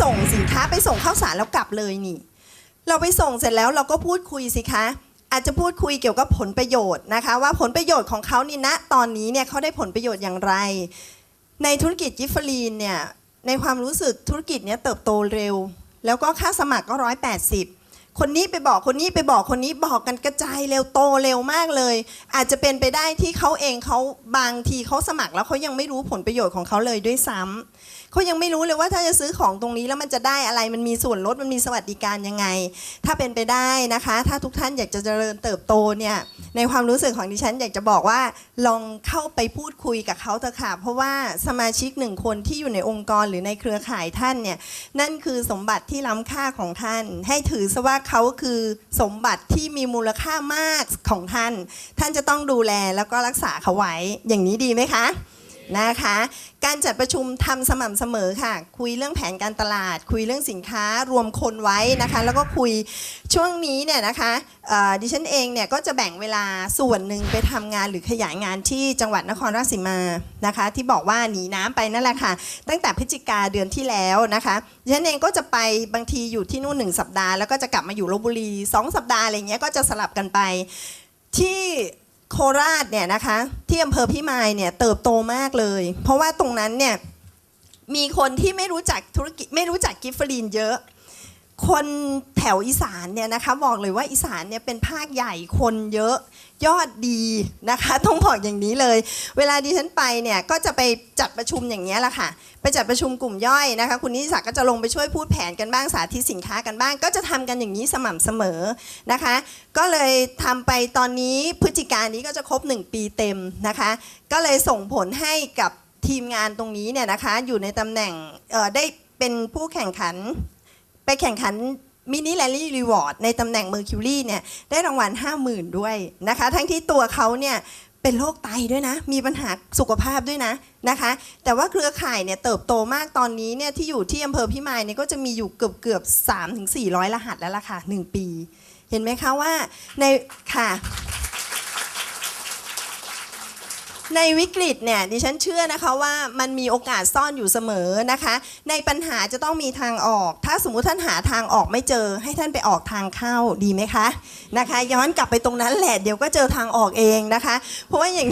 ส่งสินค้าไปส่งข้าวสารแล้วกลับเลยนี่ เราไปส่งเสร็จแล้วเราก็พูดคุยสิคะ อาจจะพูดคุยเกี่ยวกับผลประโยชน์นะคะ ว่าผลประโยชน์ของเขานี่ณตอนนี้เนี่ยเขาได้ผลประโยชน์อย่างไร ในธุรกิจกิฟเฟอรีนเนี่ยในความรู้สึกธุรกิจเนี้ยเติบโตเร็ว แล้วก็ค่าสมัครก็ร้อยแปดสิบคนนี้ไปบอกคนนี้ไปบอกคนนี้บอกกันกระจายเร็วโตเร็วมากเลย อาจจะเป็นไปได้ที่เขาเองเขาบางทีเขาสมัครแล้วเขายังไม่รู้ผลประโยชน์ของเขาเลยด้วยซ้ำ เขายังไม่รู้เลยว่าถ้าจะซื้อของตรงนี้แล้วมันจะได้อะไรมันมีส่วนลดมันมีสวัสดิการยังไง ถ้าเป็นไปได้นะคะ ถ้าทุกท่านอยากจะเจริญเติบโตเนี่ยในความรู้สึกของดิฉันอยากจะบอกว่าลองเข้าไปพูดคุยกับเขาเถอะค่ะเพราะว่าสมาชิกหนึ่งคนที่อยู่ในองค์กรหรือในเครือข่ายท่านเนี่ยนั่นคือสมบัติที่ล้ำค่าของท่าน ให้ถือซะว่าเขาคือสมบัติที่มีมูลค่ามากของท่าน ท่านจะต้องดูแลแล้วก็รักษาเขาไว้อย่างนี้ดีไหมคะ นะคะ การจัดประชุมทำสม่ำเสมอค่ะ คุยเรื่องแผนการตลาด คุยเรื่องสินค้ารวมคนไว้นะคะ แล้วก็คุยช่วงนี้เนี่ยนะคะดิฉันเองเนี่ยก็จะแบ่งเวลาส่วนหนึ่งไปทำงานหรือขยายงานที่จังหวัดนครราชสีมานะคะ ที่บอกว่าหนีน้ำไปนั่นแหละค่ะ ตั้งแต่พฤศจิกาเดือนที่แล้วนะคะดิฉันเองก็จะไปบางทีอยู่ที่นู่นหนึ่งสัปดาห์แล้วก็จะกลับมาอยู่ลบบุรีสองสัปดาห์อะไรเงี้ยก็จะสลับกันไปที่ โคราชเนี่ยนะคะ ที่อำเภอพิมายเนี่ยเติบโตมากเลย เพราะว่าตรงนั้นเนี่ยมีคนที่ไม่รู้จักธุรกิจไม่รู้จักกิฟเฟอรีนเยอะ คนแถวอีสานเนี่ยนะคะบอกเลยว่าอีสานเนี่ยเป็นภาคใหญ่คนเยอะยอดดีนะคะ ต้องบอกอย่างนี้เลย เวลาดิฉันไปเนี่ยก็จะไปจัดประชุมอย่างนี้แหละค่ะ ไปจัดประชุมกลุ่มย่อยนะคะ คุณนิติศักก็จะลงไปช่วยพูดแผนกันบ้างสาธิตสินค้ากันบ้าง ก็จะทำกันอย่างนี้สม่ำเสมอนะคะ ก็เลยทำไปตอนนี้พฤศจิกายนนี้ก็จะครบ 1 ปีเต็มนะคะ ก็เลยส่งผลให้กับทีมงานตรงนี้เนี่ยนะคะอยู่ในตำแหน่งได้เป็นผู้แข่งขัน ไปแข่งขันมินิแลลี่รีวอร์ดในตำแหน่ง Mercury เนี่ยได้รางวัล 50,000 ด้วยนะคะ ทั้งที่ตัวเขาเนี่ยเป็นโรคไตด้วยนะ มีปัญหาสุขภาพด้วยนะนะคะ แต่ว่าเครือข่ายเนี่ยเติบโตมากตอนนี้เนี่ยที่อยู่ที่อำเภอพิมายเนี่ยก็จะมีอยู่เกือบเกือบ3ถึง400 รหัสแล้วล่ะค่ะ 1 ปี เห็นไหมคะว่าในค่ะ ในวิกฤตเนี่ยดิฉันเชื่อนะคะว่ามันมีโอกาสซ่อนอยู่เสมอนะคะ ในปัญหาจะต้องมีทางออก ถ้าสมมุติท่านหาทางออกไม่เจอ ให้ท่านไปออกทางเข้าดีไหมคะนะคะ ย้อนกลับไปตรงนั้นแหละเดี๋ยวก็เจอทางออกเองนะคะ เพราะว่าอย่าง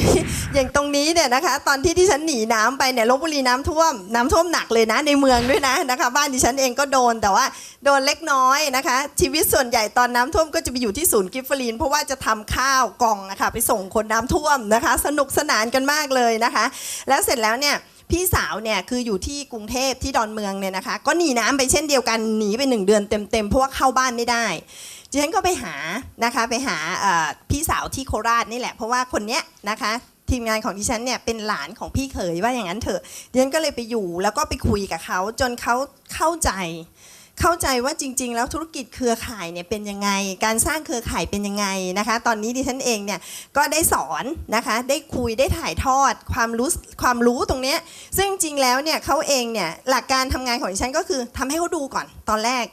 อย่างตรงนี้เนี่ยนะคะ ตอนที่ที่ฉันหนีน้ำไปเนี่ยลบบุรีน้ำท่วมน้ำท่วมหนักเลยนะในเมืองด้วยนะนะคะ บ้านดิฉันเองก็โดนแต่ว่าโดนเล็กน้อยนะคะ ชีวิตส่วนใหญ่ตอนน้ำท่วมก็จะไปอยู่ที่ศูนย์กิฟฟอรีนเพราะว่าจะทำข้าวกล่องนะคะไปส่งคนน้ำท่วมนะคะ สนุกสนานกันมากเลยนะคะ แล้วเสร็จแล้วเนี่ยพี่สาวเนี่ยคืออยู่ที่กรุงเทพที่ดอนเมืองเนี่ยนะคะ ก็หนีน้ำไปเช่นเดียวกันหนีไปหนึ่งเดือนเต็มๆเพราะว่าเข้าบ้านไม่ได้ดิฉันก็ไปหานะคะไปหาพี่สาวที่โคราชนี่แหละเพราะว่าคนเนี้ยนะคะทีมงานของดิฉันเนี่ยเป็นหลานของพี่เขยว่าอย่างนั้นเถอะดิฉันก็เลยไปอยู่แล้วก็ไปคุยกับเขาจนเขาเข้าใจ เข้าใจว่าจริง ๆ แล้วธุรกิจเครือข่ายเนี่ยเป็นยังไง การสร้างเครือข่ายเป็นยังไงนะคะ ตอนนี้ดิฉันเองเนี่ยก็ได้สอนนะคะได้คุยได้ถ่ายทอดความรู้ความรู้ตรงนี้ซึ่งจริงๆแล้วเนี่ยเขาเองเนี่ยหลักการทำงานของดิฉันก็คือทำให้เขาดูก่อนตอนแรก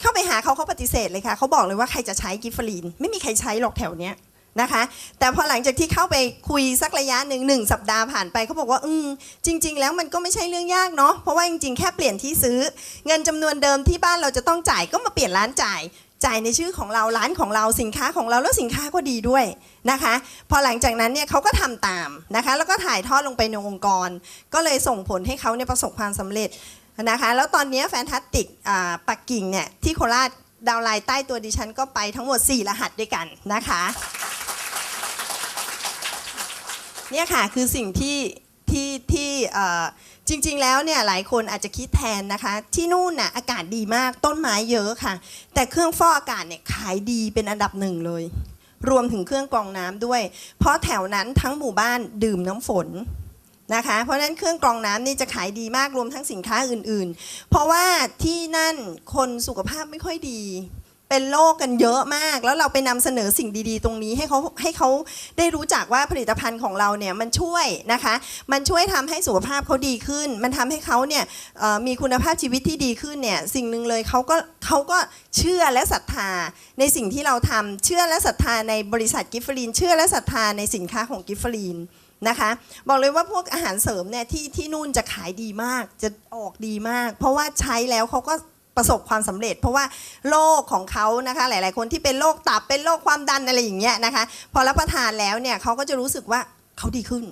เข้าไปหาเขาเขาปฏิเสธเลยค่ะเขาบอกเลยว่าใครจะใช้กิฟฟอรีนไม่มีใครใช้หรอกแถวเนี้ย นะคะ แต่พอหลังจากที่เข้าไปคุยสักระยะหนึ่งหนึ่งสัปดาห์ผ่านไปเขาบอกว่าอืมจริง ๆ แล้วมันก็ไม่ใช่เรื่องยากเนาะเพราะว่าจริงๆแค่เปลี่ยนที่ซื้อ เงินจำนวนเดิมที่บ้านเราจะต้องจ่ายก็มาเปลี่ยนร้านจ่ายจ่ายในชื่อของเราร้านของเราสินค้าของเราแล้วสินค้าก็ดีด้วยนะคะ พอหลังจากนั้นเนี่ยเขาก็ทำตามนะคะ แล้วก็ถ่ายทอดลงไปในองค์กร ก็เลยส่งผลให้เขาเนี่ยประสบความสำเร็จนะคะ แล้วตอนนี้แฟนตาสติกปักกิ่งเนี่ยที่โคราชดาวไลน์ใต้ตัวดิฉันก็ไปทั้งหมด 4 รหัสด้วยกันนะคะ เนี่ยค่ะคือสิ่งที่ที่ที่จริงๆ แล้วเนี่ยหลายคนอาจจะคิดแทนนะคะ ที่นู่นน่ะอากาศดีมากต้นไม้เยอะค่ะ แต่เครื่องฟอกอากาศเนี่ยขายดีเป็นอันดับหนึ่งเลย รวมถึงเครื่องกรองน้ำด้วย เพราะแถวนั้นทั้งหมู่บ้านดื่มน้ำฝนนะคะเพราะนั้นเครื่องกรองน้ำนี่จะขายดีมากรวมทั้งสินค้าอื่นๆ เพราะว่าที่นั่นคนสุขภาพไม่ค่อยดี เป็นโรคกันเยอะมาก แล้วเราไปนำเสนอสิ่งดีๆ ตรงนี้ให้เขาให้เขาได้รู้จักว่าผลิตภัณฑ์ของเราเนี่ยมันช่วยนะคะ มันช่วยทำให้สุขภาพเขาดีขึ้น มันทำให้เขาเนี่ยมีคุณภาพชีวิตที่ดีขึ้นเนี่ยสิ่งหนึ่งเลยเขาก็เขาก็เชื่อและศรัทธาในสิ่งที่เราทำเชื่อและศรัทธาในบริษัทกิฟฟอรีนเชื่อและศรัทธาในสินค้าของกิฟฟอรีนนะคะบอกเลยว่าพวกอาหารเสริมเนี่ยที่ที่นู่นจะขายดีมากจะออกดีมาก เพราะว่าใช้แล้วเขาก็ ประสบความสำเร็จ เพราะว่าโรคของเขานะคะหลาย ๆ คนที่เป็นโรคตับเป็นโรคความดันอะไรอย่างเงี้ยนะคะ พอรับประทานแล้วเนี่ยเขาก็จะรู้สึกว่าเขาดีขึ้น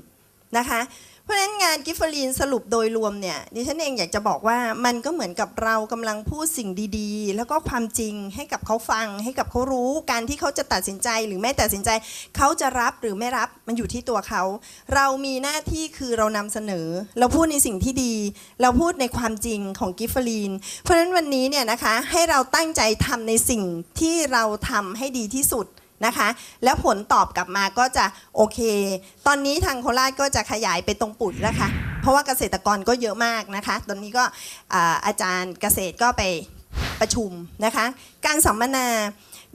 นะคะ ราะฉะนั้นงานกิฟเฟอรีนสรุปโดยรวมเนี่ยดิฉันเองอยากจะบอกว่ามันก็เหมือนกับเรากำลังพูดสิ่งดีๆ แล้วก็ความจริงให้กับเขาฟัง ให้กับเขารู้การที่เขาจะตัดสินใจหรือไม่ตัดสินใจ เขาจะรับหรือไม่รับมันอยู่ที่ตัวเขา เรามีหน้าที่คือเรานำเสนอ เราพูดในสิ่งที่ดี เราพูดในความจริงของกิฟเฟอรีนเพราะฉะนั้นวันนี้เนี่ยนะคะให้เราตั้งใจทำในสิ่งที่เราทำให้ดีที่สุด นะคะ แล้วผลตอบกลับมาก็จะโอเค ตอนนี้ทางโคราชก็จะขยายไปตรงปุดแล้วค่ะ เพราะว่าเกษตรกรก็เยอะมากนะคะ ตอนนี้ก็อาจารย์เกษตรก็ไปประชุมนะคะ การสัมมนา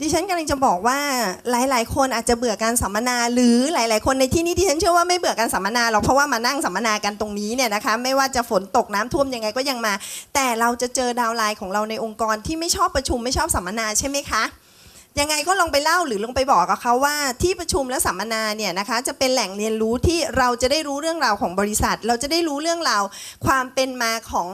ดิฉันกำลังจะบอกว่าหลาย ๆ คนอาจจะเบื่อการสัมมนา หรือหลาย ๆ คนในที่นี้ดิฉันเชื่อว่าไม่เบื่อการสัมมนาหรอกเพราะว่ามานั่งสัมมนากันตรงนี้เนี่ยนะคะ ไม่ว่าจะฝนตกน้ำท่วมยังไงก็ยังมา แต่เราจะเจอดาวไลน์ของเราในองค์กรที่ไม่ชอบประชุมไม่ชอบสัมมนาใช่ไหมคะ ยังไงก็ลองไปเล่าหรือลองไปบอกกับเขาว่าที่ประชุมและสัมมนาเนี่ยนะคะจะเป็นแหล่งเรียนรู้ที่เราจะได้รู้เรื่องราวของบริษัท เราจะได้รู้เรื่องราวความเป็นมาของ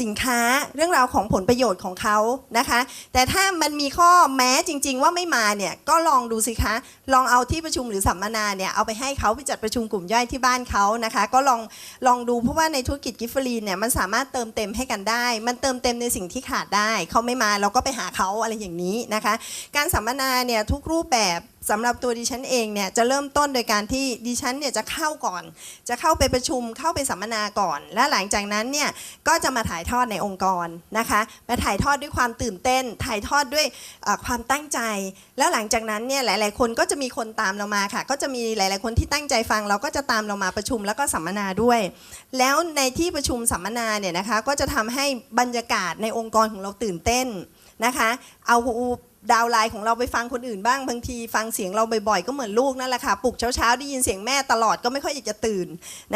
สินค้า เรื่องราวของผลประโยชน์ของเขานะคะ แต่ถ้ามันมีข้อแม้จริง ๆ ว่าไม่มาเนี่ยก็ลองดูสิคะ ลองเอาที่ประชุมหรือสัมมนาเนี่ยเอาไปให้เขาไปจัดประชุมกลุ่มย่อยที่บ้านเขานะคะ ก็ลองลองดูเพราะว่าในธุรกิจกิฟฟรีนเนี่ยมันสามารถเติมเต็มให้กันได้ มันเติมเต็มในสิ่งที่ขาดได้เขาไม่มาเราก็ไปหาเขาอะไรอย่างนี้นะคะ การสัมมนาเนี่ยทุกรูปแบบสำหรับตัวดิฉันเองเนี่ยจะเริ่มต้นโดยการที่ดิฉันเนี่ยจะเข้าก่อน จะเข้าไปประชุมเข้าไปสัมมนาก่อน และหลังจากนั้นเนี่ยก็จะมาถ่ายทอดในองค์กรนะคะมาถ่ายทอดด้วยความตื่นเต้น ถ่ายทอดด้วยความตั้งใจ แล้วหลังจากนั้นเนี่ยหลาย ๆ คนก็จะมีคนตามเรามาค่ะ ก็จะมีหลาย ๆ คนที่ตั้งใจฟังเราก็จะตามเรามาประชุมแล้วก็สัมมนาด้วย แล้วในที่ประชุมสัมมนาเนี่ยนะคะก็จะทำให้บรรยากาศในองค์กรของเราตื่นเต้นนะคะ เอา ดาวไลน์ของเราไปฟังคนอื่นบ้างบางที ฟังเสียงเราบ่อยๆก็เหมือนลูกนั่นแหละค่ะปลุกเช้าๆได้ยินเสียงแม่ตลอดก็ไม่ค่อยอยากจะตื่น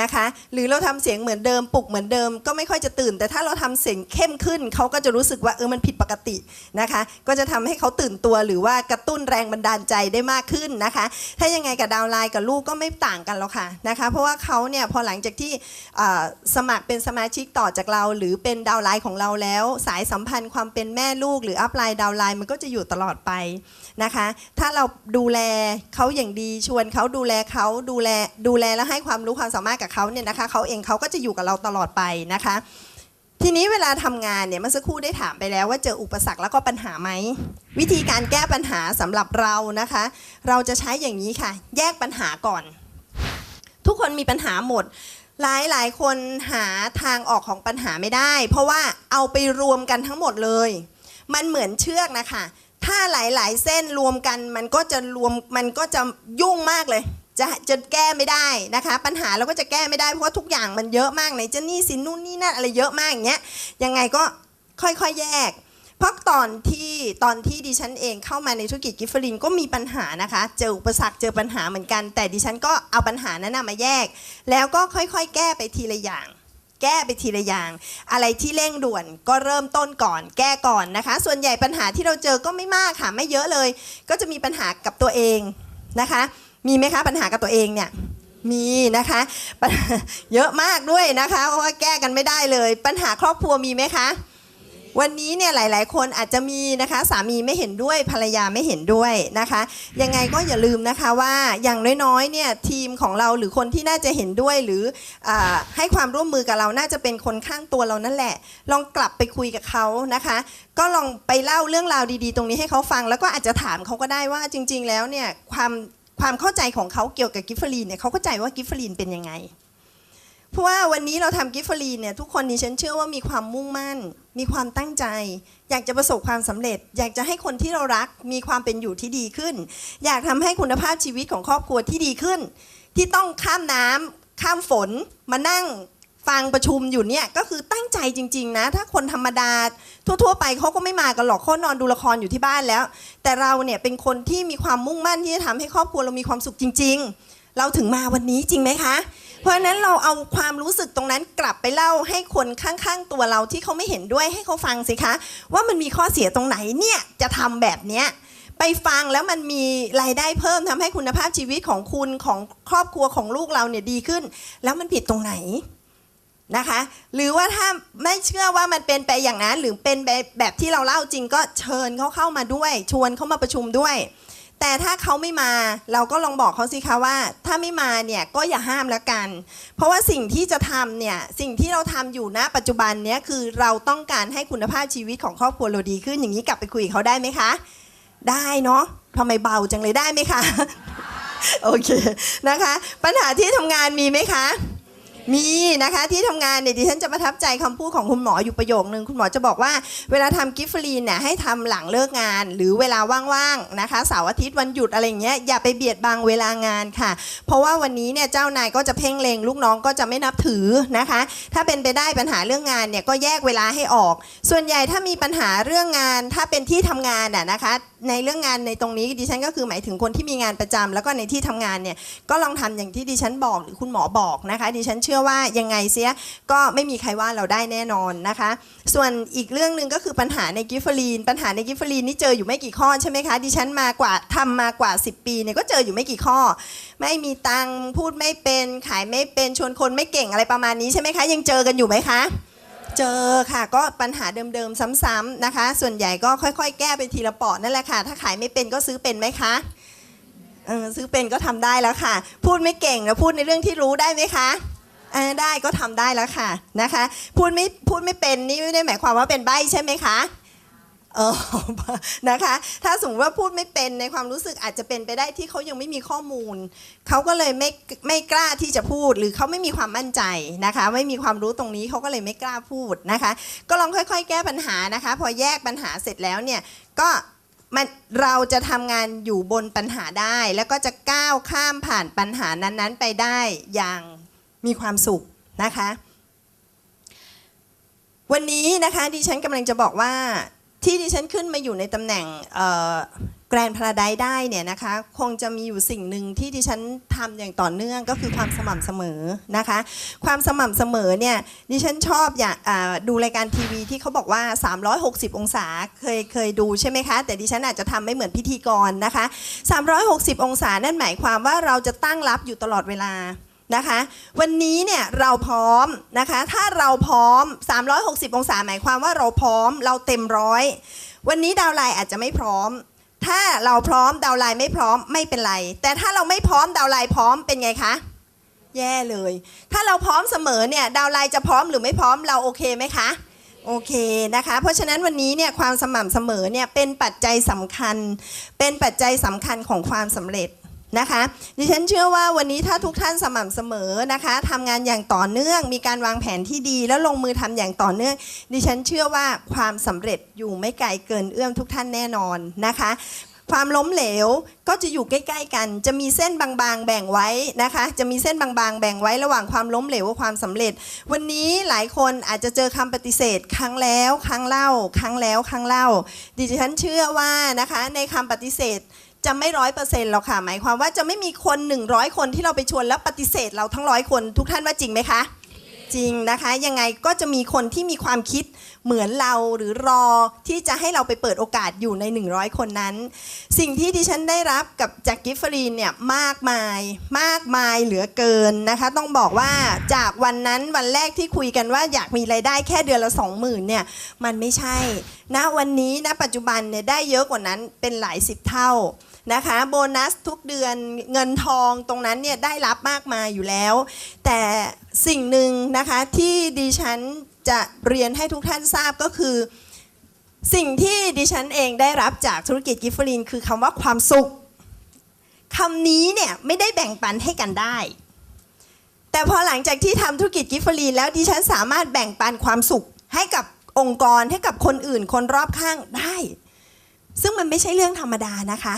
นะคะ หรือเราทำเสียงเหมือนเดิมปลุกเหมือนเดิมก็ไม่ค่อยจะตื่น แต่ถ้าเราทำเสียงเข้มขึ้นเขาก็จะรู้สึกว่าเออมันผิดปกตินะคะ ก็จะทำให้เขาตื่นตัวหรือว่ากระตุ้นแรงบันดาลใจได้มากขึ้นนะคะ ถ้ายังไงกับดาวไลน์กับลูกก็ไม่ต่างกันหรอกค่ะนะคะ เพราะว่าเขาเนี่ยพอหลังจากที่สมัครเป็นสมาชิกต่อจากเรา หรือเป็นดาวไลน์ของเราแล้ว สายสัมพันธ์ความเป็นแม่ลูก หรืออัพไลน์ดาวไลน์มันก็จะอยู่ตลอดไปนะคะ ถ้าเราดูแลเขาอย่างดีชวนเขาดูแลเขาดูแลดูแลและให้ความรู้ความสามารถกับเขาเนี่ยนะคะเขาเองเขาก็จะอยู่กับเราตลอดไปนะคะ ทีนี้เวลาทำงานเนี่ยเมื่อสักครู่ได้ถามไปแล้วว่าเจออุปสรรคแล้วก็ปัญหาไหมวิธีการแก้ปัญหาสำหรับเรานะคะ เราจะใช้อย่างนี้ค่ะ แยกปัญหาก่อน ทุกคนมีปัญหาหมดหลายหลายคนหาทางออกของปัญหาไม่ได้ เพราะว่าเอาไปรวมกันทั้งหมดเลย มันเหมือนเชือกนะคะ ถ้าหลายๆ เส้นรวมกันมันก็จะรวมมันก็จะยุ่งมากเลย จะจะแก้ไม่ได้นะคะ ปัญหาเราก็จะแก้ไม่ได้เพราะว่าทุกอย่างมันเยอะมากไหนจะนี่สินนู่นนี่นั่นอะไรเยอะมากอย่างเงี้ยยังไงก็ค่อยๆแยก เพราะตอนที่ตอนที่ดิฉันเองเข้ามาในธุรกิจกิฟเฟอรินก็มีปัญหานะคะ เจออุปสรรคเจอปัญหาเหมือนกัน แต่ดิฉันก็เอาปัญหานั้นมาแยก แล้วก็ค่อยๆ แก้ไปทีละอย่าง แก้ไปทีละอย่าง อะไรที่เร่งด่วนก็เริ่มต้นก่อน แก้ก่อนนะคะ ส่วนใหญ่ปัญหาที่เราเจอก็ไม่มากค่ะไม่เยอะเลย ก็จะมีปัญหากับตัวเองนะคะ มีไหมคะปัญหากับตัวเองเนี่ยมีนะคะเยอะมากด้วยนะคะ เพราะว่าแก้กันไม่ได้เลย ปัญหาครอบครัวมีไหมคะ วันนี้เนี่ยหลาย ๆ คนอาจจะมีนะคะสามีไม่เห็นด้วยภรรยาไม่เห็นด้วยนะคะ ยังไงก็อย่าลืมนะคะว่าอย่างน้อยๆเนี่ยทีมของเราหรือคนที่น่าจะเห็นด้วยหรืออให้ความร่วมมือกับเราน่าจะเป็นคนข้างตัวเรานั่นแหละ ลองกลับไปคุยกับเขานะคะ ก็ลองไปเล่าเรื่องราวดี ๆ ตรงนี้ให้เขาฟัง แล้วก็อาจจะถามเขาก็ได้ว่าจริง ๆ แล้วเนี่ยความความเข้าใจของเขาเกี่ยวกับกิฟเฟอรีนเนี่ยเขาเข้าใจว่ากิฟเฟอรีนเป็นยังไง เพราะว่าวันนี้เราทำกิฟเฟรีเนี่ยทุกคนนี้ฉันเชื่อว่ามีความมุ่งมั่น มีความตั้งใจ อยากจะประสบความสำเร็จ อยากจะให้คนที่เรารักมีความเป็นอยู่ที่ดีขึ้น อยากทำให้คุณภาพชีวิตของครอบครัวที่ดีขึ้น ที่ต้องข้ามน้ำข้ามฝนมานั่งฟังประชุมอยู่เนี่ยก็คือตั้งใจจริง ๆ นะ ถ้าคนธรรมดาทั่ว ๆ ไปเขาก็ไม่มากันหรอกเขานอนดูละครอยู่ที่บ้านแล้ว แต่เราเนี่ยเป็นคนที่มีความมุ่งมั่นที่จะทำให้ครอบครัวเรามีความสุขจริง ๆ เราถึงมาวันนี้จริงไหมคะ เพราะฉะนั้นเราเอาความรู้สึกตรงนั้นกลับไปเล่าให้คนข้างๆตัวเราที่เขาไม่เห็นด้วยให้เขาฟังสิคะ ว่ามันมีข้อเสียตรงไหนเนี่ยจะทำแบบเนี้ยไปฟังแล้วมันมีรายได้เพิ่มทำให้คุณภาพชีวิตของคุณของครอบครัวของลูกเราเนี่ยดีขึ้น แล้วมันผิดตรงไหนนะคะ หรือว่าถ้าไม่เชื่อว่ามันเป็นไปอย่างนั้นหรือเป็นแบบแบบที่เราเล่าจริงก็เชิญเขาเข้ามาด้วย ชวนเขามาประชุมด้วย แต่ถ้าเขาไม่มาเราก็ลองบอกเขาสิคะว่า ถ้าไม่มาเนี่ยก็อย่าห้ามแล้วกัน เพราะว่าสิ่งที่จะทำเนี่ยสิ่งที่เราทำอยู่ณปัจจุบันเนี้ยคือเราต้องการให้คุณภาพชีวิตของครอบครัวเราดีขึ้นอย่างนี้กลับไปคุยกับเขาได้ไหมคะ ได้เนาะทำไมเบาจังเลยได้ไหมคะ โอเคนะคะ ปัญหาที่ทำงานมีไหมคะ มีนะคะที่ทำงานเนี่ยดิฉันจะประทับใจคำพูดของคุณหมออยู่ประโยคนึงคุณหมอจะบอกว่าเวลาทำกิฟต์ฟรีนเนี่ยให้ทำหลังเลิกงาน หรือเวลาว่างๆนะคะเสาร์อาทิตย์วันหยุดอะไรเงี้ยอย่าไปเบียดบังเวลางานค่ะ เพราะว่าวันนี้เนี่ยเจ้านายก็จะเพ่งเลงลูกน้องก็จะไม่นับถือนะคะ ถ้าเป็นไปได้ปัญหาเรื่องงานเนี่ยก็แยกเวลาให้ออก ส่วนใหญ่ถ้ามีปัญหาเรื่องงาน ถ้าเป็นที่ทำงานน่ะนะคะในเรื่องงานในตรงนี้ดิฉันก็คือหมายถึงคนที่มีงานประจำแล้วก็ในที่ทำงานเนี่ยก็ลองทำอย่างที่ดิฉันบอกหรือคุณหมอบอกนะคะดิฉันเชื่อว่ายังไงเสียก็ไม่มีใครว่าเราได้แน่นอนนะคะ ส่วนอีกเรื่องหนึ่งก็คือปัญหาในกิฟเฟอรีน ปัญหาในกิฟเฟอรีนนี่เจออยู่ไม่กี่ข้อใช่ไหมคะ ดิฉันมากว่าทำมากว่า 10 ปีเนี่ยก็เจออยู่ไม่กี่ข้อ ไม่มีตังพูดไม่เป็นขายไม่เป็นชวนคนไม่เก่งอะไรประมาณนี้ใช่ไหมคะ ยังเจอกันอยู่ไหมคะเจอค่ะก็ปัญหาเดิมๆซ้ำๆนะคะ ส่วนใหญ่ก็ค่อยๆ แก้ไปทีละปอดนั่นแหละค่ะ ถ้าขายไม่เป็นก็ซื้อเป็นไหมคะเออซื้อเป็นก็ทำได้แล้วค่ะ พูดไม่เก่งแล้วพูดในเรื่องที่รู้ได้ไหมคะ ได้ก็ทำได้แล้วค่ะนะคะพูดไม่พูดไม่เป็นนี่ไม่ได้หมายความว่าเป็นใบใช่ไหมคะเออนะคะ ถ้าสมมติว่าพูดไม่เป็นในความรู้สึกอาจจะเป็นไปได้ที่เขายังไม่มีข้อมูล เขาก็เลยไม่ไม่กล้าที่จะพูด หรือเขาไม่มีความมั่นใจนะคะ ไม่มีความรู้ตรงนี้เขาก็เลยไม่กล้าพูดนะคะ ก็ลองค่อย ๆ แก้ปัญหานะคะ พอแยกปัญหาเสร็จแล้วเนี่ยก็มันเราจะทำงานอยู่บนปัญหาได้ แล้วก็จะก้าวข้ามผ่านปัญหานั้นๆ ไปได้อย่าง มีความสุขนะคะ วันนี้นะคะดิฉันกำลังจะบอกว่าที่ดิฉันขึ้นมาอยู่ในตำแหน่งแกรนพาราไดได้เนี่ยนะคะคงจะมีอยู่สิ่งหนึ่งที่ดิฉันทำอย่างต่อเนื่องก็คือความสม่ำเสมอนะคะ ความสม่ำเสมอเนี่ยดิฉันชอบอยากดูรายการทีวีที่เขาบอกว่า 360 องศาเคยเคยดูใช่ไหมคะ แต่ดิฉันอาจจะทำไม่เหมือนพิธีกรนะคะ 360 องศานั่นหมายความว่าเราจะตั้งรับอยู่ตลอดเวลา นะคะ วันนี้เนี่ยเราพร้อมนะคะ ถ้าเราพร้อม 360 องศาหมายความว่าเราพร้อมเราเต็มร้อยวันนี้ดาวไลน์อาจจะไม่พร้อม ถ้าเราพร้อมดาวไลน์ไม่พร้อมไม่เป็นไร แต่ถ้าเราไม่พร้อมดาวไลน์พร้อมเป็นไงคะแย่เลย ถ้าเราพร้อมเสมอเนี่ยดาวไลน์จะพร้อมหรือไม่พร้อมเราโอเคไหมคะโอเคนะคะ เพราะฉะนั้นวันนี้เนี่ยความสม่ำเสมอเนี่ยเป็นปัจจัยสำคัญ เป็นปัจจัยสำคัญของความสำเร็จ นะคะดิฉันเชื่อว่าวันนี้ถ้าทุกท่านสม่ำเสมอนะคะทำงานอย่างต่อเนื่อง มีการวางแผนที่ดีแล้วลงมือทำอย่างต่อเนื่อง ดิฉันเชื่อว่าความสำเร็จอยู่ไม่ไกลเกินเอื้อมทุกท่านแน่นอนนะคะ ความล้มเหลวก็จะอยู่ใกล้ๆกัน จะมีเส้นบางๆ แบ่งไว้นะคะ จะมีเส้นบางๆ แบ่งไว้ระหว่างความล้มเหลวกับความสำเร็จ วันนี้หลายคนอาจจะเจอคำปฏิเสธ ครั้งแล้ว ครั้งเล่า ครั้งแล้ว ครั้งเล่า ดิฉันเชื่อว่านะคะในคำปฏิเสธ จะไม่ร้อยเปอร์เซ็นต์หรอกค่ะ หมายความว่าจะไม่มีคน100คนที่เราไปชวนแล้วปฏิเสธเราทั้งร้อยคนทุกท่านว่าจริงไหมคะ จริงนะคะ ยังไงก็จะมีคนที่มีความคิดเหมือนเราหรือรอที่จะให้เราไปเปิดโอกาสอยู่ใน 100 คนนั้น สิ่งที่ดิฉันได้รับกับจากกิฟฟรีนเนี่ยมากมายมากมายเหลือเกินนะคะ ต้องบอกว่าจากวันนั้นวันแรกที่คุยกันว่าอยากมีไรายได้แค่เดือนละ 20,000เนี่ยมันไม่ใช่ณวันนี้ณปัจจุบันเนี่ยได้เยอะกว่านั้นเป็นหลายสิบเท่า นะคะโบนัสทุกเดือนเงินทองตรงนั้นเนี่ยได้รับมากมายอยู่แล้ว แต่สิ่งหนึ่งนะคะที่ดิฉันจะเรียนให้ทุกท่านทราบก็คือ สิ่งที่ดิฉันเองได้รับจากธุรกิจกิฟฟลินคือคำว่าความสุขคำนี้เนี่ยไม่ได้แบ่งปันให้กันได้ แต่พอหลังจากที่ทำธุรกิจกิฟฟลินแล้วดิฉันสามารถแบ่งปันความสุขให้กับองค์กรให้กับคนอื่นคนรอบข้างได้ ซึ่งมันไม่ใช่เรื่องธรรมดานะคะ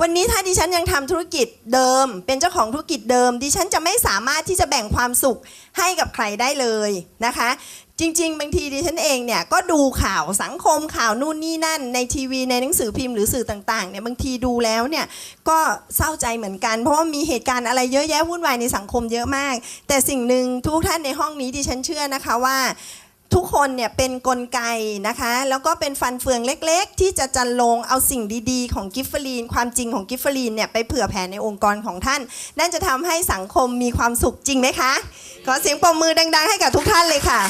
วันนี้ถ้าดิฉันยังทำธุรกิจเดิม เป็นเจ้าของธุรกิจเดิม ดิฉันจะไม่สามารถที่จะแบ่งความสุขให้กับใครได้เลยนะคะ จริง ๆ บางทีดิฉันเองเนี่ยก็ดูข่าวสังคมข่าวนู่นนี่นั่น ในทีวีในหนังสือพิมพ์หรือสื่อต่างๆเนี่ยบางทีดูแล้วเนี่ยก็เศร้าใจเหมือนกัน เพราะว่ามีเหตุการณ์อะไรเยอะแยะวุ่นวายในสังคมเยอะมาก แต่สิ่งหนึ่งทุกท่านในห้องนี้ดิฉันเชื่อนะคะว่า ทุกคนเนี่ยเป็นกลไกนะคะ แล้วก็เป็นฟันเฟืองเล็กๆ ที่จะจันลงเอาสิ่งดีๆ ของกิฟเฟอรีน ความจริงของกิฟเฟอรีนเนี่ยไปเผื่อแผ่ในองค์กรของท่าน นั่นจะทำให้สังคมมีความสุขจริงไหมคะ ขอเสียงปรบมือดัง ๆ ให้กับทุกท่านเลยค่ะ